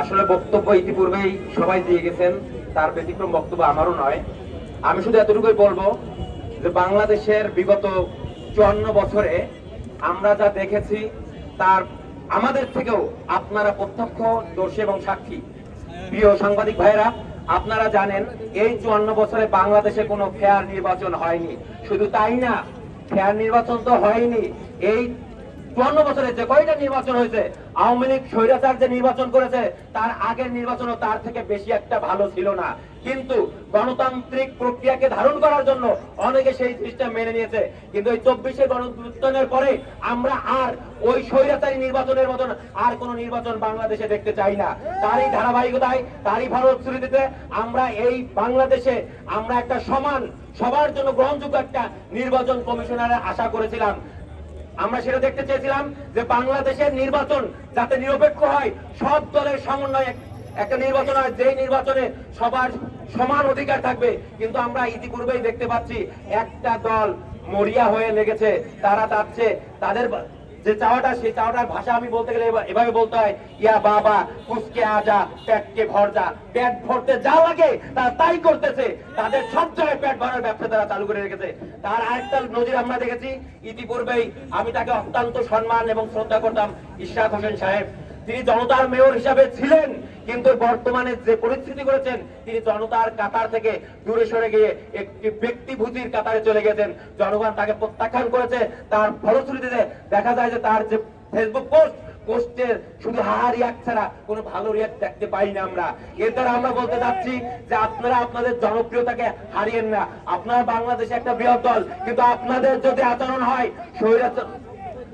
আসলে বক্তব্য ইতিপূর্বেই সবাই দিয়ে গেছেন, তার ব্যতিক্রম বক্তব্য আমারও নয়। আমি শুধু এতটুকুই বলব যে বাংলাদেশের বিগত চুয়ান্ন বছরে আমরা যা দেখেছি, তার আমাদের থেকেও আপনারা প্রত্যক্ষ দর্শী এবং সাক্ষী। প্রিয় সাংবাদিক ভাইরা আপনারা জানেন, এই চুয়ান্ন বছরে বাংলাদেশে কোনো ফেয়ার নির্বাচন হয়নি। শুধু তাই না ফেয়ার নির্বাচন তো হয়নি। এই চুয়ান্ন বছরে যে কয়টা নির্বাচন হয়েছে, আওয়ামী লীগ স্বৈরাচার যে নির্বাচন করেছে, তার আগের নির্বাচনও তার থেকে বেশি একটা ভালো ছিল না। কিন্তু গণতান্ত্রিক প্রক্রিয়াকে ধারণ করার জন্য অনেকে সেই সিস্টেম মেনে নিয়েছে। কিন্তু এই চব্বিশে গণঅভ্যুত্থানের পরে আমরা আর ওই স্বৈরাচারী নির্বাচনের মতন আর কোন নির্বাচন বাংলাদেশে দেখতে চাই না। তারই ধারাবাহিকতায়, তারই ফলশ্রুতিতে আমরা এই বাংলাদেশে আমরা একটা সমান, সবার জন্য গ্রহণযোগ্য একটা নির্বাচন কমিশনারের আশা করেছিলাম। আমরা সেটা দেখতে চেয়েছিলাম যে বাংলাদেশের নির্বাচন যাতে নিরপেক্ষ হয়, সব দলের সমন্বয়ে একটা নির্বাচন হয়, যেই নির্বাচনে সবার সমান অধিকার থাকবে। কিন্তু আমরা ইতিপূর্বেই দেখতে পাচ্ছি একটা দল মরিয়া হয়ে লেগেছে, তারা চাচ্ছে তাদের যে চাওয়াটা, সেই চাওয়াটার ভাষা আমি বলতে গেলে এভাবে বলতে হয়, ইয়া বাবা কুসকে আজা, পেটকে ভর যা পেট ভরতে যা লাগে, তা তাই করতেছে। তাদের সব জায়গায় পেট ভরার ব্যবসা তারা চালু করে রেখেছে। তার আরেকটা নজির আমরা দেখেছি, ইতিপূর্বেই আমি তাকে অত্যন্ত সম্মান এবং শ্রদ্ধা করতাম ইশরাক হোসেন সাহেব। তিনি জনতার মেয়র হিসাবে ছিলেন, কিন্তু বর্তমানে যে পরিস্থিতি করেছেন, তিনি জনতার কাতার থেকে দূরে সরে গিয়ে একটি ব্যক্তিভূতির কাতারে চলে গেছেন। জনগণ তাকে প্রত্যাখ্যান করেছে, তার ফলশ্রুতিতে দেখা যায় যে তার যে ফেসবুক পোস্ট পোস্টের শুধু রিয়াক্ট ছাড়া কোনো ভালো রিয়াক্ট দেখতে পাই না আমরা। এর দ্বারা আমরা বলতে চাচ্ছি যে আপনারা আপনাদের জনপ্রিয়তাকে হারিয়েন না। আপনারা বাংলাদেশে একটা বৃহৎ দল, কিন্তু আপনাদের যদি আচরণ হয়, স্বৈরাচার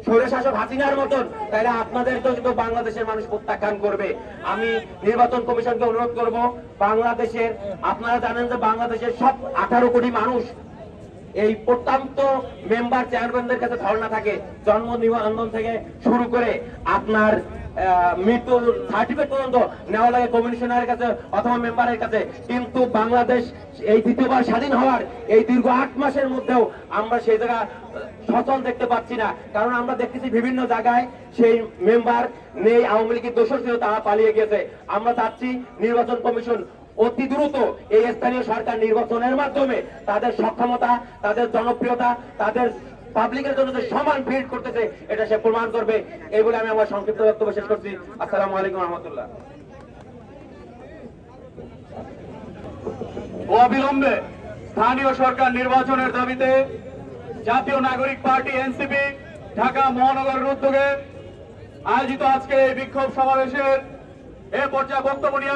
স্বৈর শাসক হাসিনার মতন, তাহলে আপনাদের তো কিন্তু বাংলাদেশের মানুষ প্রত্যাখ্যান করবে। আমি নির্বাচন কমিশনকে অনুরোধ করব, বাংলাদেশের, আপনারা জানেন যে বাংলাদেশের সব আঠারো কোটি মানুষ এই প্রত্যন্ত মেম্বার চেয়ারম্যানদের কাছে ধর্ণা থাকে, জন্ম নিবন্ধন থেকে শুরু করে আপনার মৃত্যুর সার্টিফিকেট পর্যন্ত নেওয়া লাগে কমিশনারের কাছে অথবা মেম্বারের কাছে। কিন্তু বাংলাদেশ এই দ্বিতীয়বার স্বাধীন হওয়ার এই দীর্ঘ আট মাসের মধ্যেও আমরা সেই জায়গা সচল দেখতে পাচ্ছি না। কারণ আমরা দেখতেছি বিভিন্ন জায়গায় সেই মেম্বার নেই, আওয়ামী লীগের দোষর ছিল তারা পালিয়ে গেছে। আমরা চাচ্ছি নির্বাচন কমিশন অতি দ্রুত এই স্থানীয় সরকার নির্বাচনের মাধ্যমে তাদের সক্ষমতা, তাদের জনপ্রিয়তা, তাদের পাবলিকের জন্য যে সমান ভিড় করতেছে, এটা সে প্রমাণ করবে। এই বলে আমি আমার সংক্ষিপ্ত বক্তব্য শেষ করছি। আসসালামু আলাইকুম রহমতুল্লাহ। অবিলম্বে স্থানীয় সরকার নির্বাচনের দাবিতে জাতীয় নাগরিক পার্টি এনসিপি ঢাকা মহানগরের উদ্যোগে আয়োজিত আজকে এই বিক্ষোভ সমাবেশের এ পর্যায়ে বক্তব্য নিয়ে